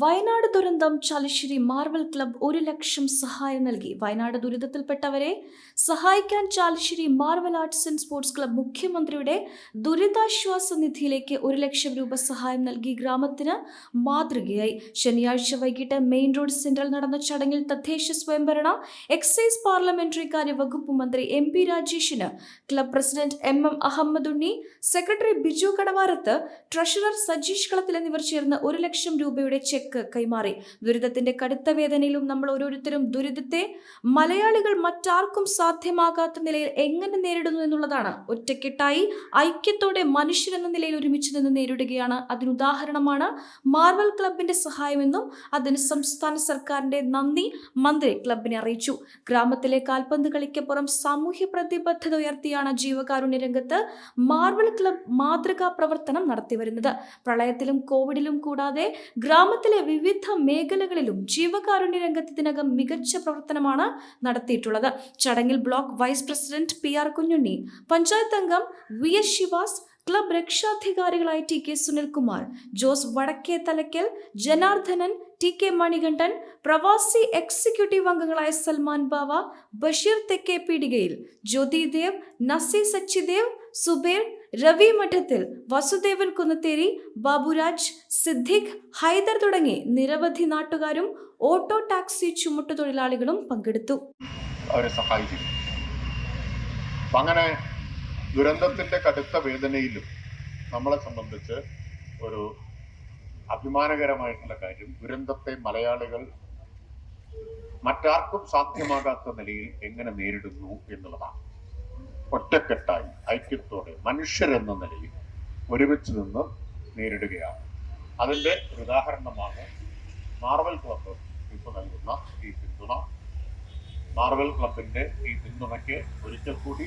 വയനാട് ദുരന്തം Chalissery Marvel club ഒരു ലക്ഷം സഹായം നൽകി. വയനാട് ദുരിതത്തിൽപ്പെട്ടവരെ സഹായിക്കാൻ Chalissery Marvel arts and sports club മുഖ്യമന്ത്രിയുടെ ദുരിതാശ്വാസ നിധിയിലേക്ക് ഒരു ലക്ഷം രൂപ സഹായം നൽകി ഗ്രാമത്തിന് മാതൃകയായി. ശനിയാഴ്ച വൈകിട്ട് മെയിൻ റോഡ് സെന്ററിൽ നടന്ന ചടങ്ങിൽ തദ്ദേശ സ്വയംഭരണ എക്സൈസ് പാർലമെന്ററി കാര്യ വകുപ്പ് മന്ത്രി M P രാജേഷിന് club president M M Ahammed Unni secretary Biju Kadavarath treasurer Sajeesh Kalathil എന്നിവർ ചേർന്ന് ഒരു ലക്ഷം രൂപയുടെ ചെക്ക് കൈമാറി. ദുരിതത്തിന്റെ കടുത്ത വേദനയിലും നമ്മൾ ഓരോരുത്തരും ദുരിതത്തെ മലയാളികൾ മറ്റാർക്കും സാധ്യമാകാത്ത നിലയിൽ എങ്ങനെ നേരിടുന്നു എന്നുള്ളതാണ്. ഒറ്റക്കെട്ടായി ഐക്യത്തോടെ മനുഷ്യരെന്ന നിലയിൽ ഒരുമിച്ച് നിന്ന് നേരിടുകയാണ്. അതിനുദാഹരണമാണ് മാർവൽ ക്ലബിന്റെ സഹായമെന്നും അതിന് സംസ്ഥാന സർക്കാരിന്റെ നന്ദി മന്ത്രി ക്ലബിനെ അറിയിച്ചു. ഗ്രാമത്തിലെ കാൽപന്ത് കളിക്കപ്പുറം സാമൂഹ്യ പ്രതിബദ്ധത ഉയർത്തിയാണ് ജീവകാരുണ്യ രംഗത്ത് മാർവൽ ക്ലബ് മാതൃകാ പ്രവർത്തനം നടത്തിവരുന്നത്. പ്രളയത്തിലും കോവിഡിലും കൂടാതെ ഗ്രാമത്തിലെ വിവിധ മേഖലകളിലും ജീവകാരുണ്യ രംഗത്ത് ഇതിനകം മികച്ച പ്രവർത്തനമാണ് നടത്തിയിട്ടുള്ളത്. ചടങ്ങിൽ block vice president P R Kunjunni panchayat അംഗം V S ശിവാസ് club രക്ഷാധികാരികളായ T K Sunilkumar Jose Vadakke Thalakkal Janardhanan T K Manikandan പ്രവാസി എക്സിക്യൂട്ടീവ് അംഗങ്ങളായ സൽമാൻ ബാവ ബഷീർ തെക്കേ പീടികയിൽ ജ്യോതിദേവ് നസി സച്ചിദേവ് സുബേർ രവി മഠത്തിൽ വസുദേവൻ കുന്നത്തേരി ബാബുരാജ് സിദ്ദിഖ് ഹൈദർ തുടങ്ങി നിരവധി നാട്ടുകാരും ഓട്ടോ ടാക്സി ചുമട്ടുതൊഴിലാളികളും പങ്കെടുത്തു. അവരെ അപ്പൊ അങ്ങനെ ദുരന്തത്തിന്റെ കടുത്ത വേദനയിലും നമ്മളെ സംബന്ധിച്ച് ഒരു അഭിമാനകരമായിട്ടുള്ള കാര്യം. ദുരന്തത്തെ മലയാളികൾ മറ്റാർക്കും സാധ്യമാകാത്ത നിലയിൽ എങ്ങനെ നേരിടുന്നു എന്നുള്ളതാണ്. ഒറ്റക്കെട്ടായി ഐക്യത്തോടെ മനുഷ്യരെന്ന നിലയിൽ ഒരുമിച്ച് നിന്ന് നേരിടുകയാണ്. അതിന്റെ ഒരു ഉദാഹരണമാണ് മാർവൽ ക്ലബ്ബ് ഇപ്പോൾ നൽകുന്ന ഈ പിന്തുണ. മാർവൽ ക്ലബിന്റെ ഈ പിന്തുണയ്ക്ക് ഒരിക്കൽ കൂടി